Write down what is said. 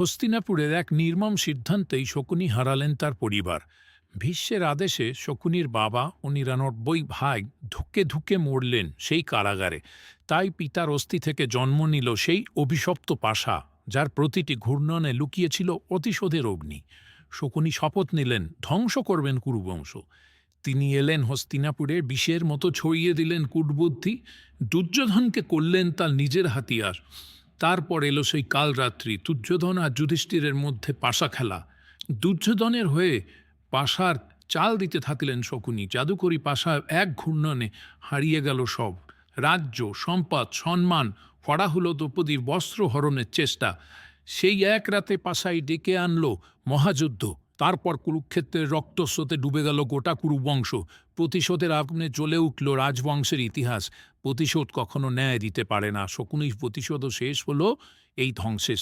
হস্তিনাপুরের এক নির্মম সিদ্ধান্তেই শকুনি হারালেন তার পরিবার। ভীষ্মের আদেশে শকুনির বাবা ও নিরানব্বই ভাই ধুকে ধুকে মরলেন সেই কারাগারে। তাই পিতার অস্থি থেকে জন্ম নিল সেই অভিশপ্ত পাশা, যার প্রতিটি ঘূর্ণনে লুকিয়েছিল অতিশোধের অগ্নি। শকুনি শপথ নিলেন, ধ্বংস করবেন কুরুবংশ। তিনি এলেন হস্তিনাপুরে, বিষের মতো ছড়িয়ে দিলেন কূটবুদ্ধি, দুর্যোধনকে করলেন তার নিজের হাতিয়ার। তারপর এলো সেই কালরাত্রি। দুর্যোধন আর যুধিষ্ঠিরের মধ্যে পাশা খেলা। দুর্যোধনের হয়ে পাশার চাল দিতে থাকলেন শকুনি। জাদুকরি পাশা এক ঘূর্ণনে হারিয়ে গেল সব। রাজ্য, সম্পদ, সম্মান করা হলো দ্রৌপদীর বস্ত্র হরণের চেষ্টা। সেই এক রাতে পাশাই ডেকে আনলো মহাযুদ্ধ। তারপর কুরুক্ষেত্রের রক্তস্রোতে ডুবে গেল গোটা কুরুবংশ। প্রতিশোধের আগুনে চলে উঠল রাজবংশের ইতিহাস। প্রতিশোধ কখনো ন্যায় দিতে পারে না। শকুনি প্রতিশোধও শেষ হলো এই ধ্বংসের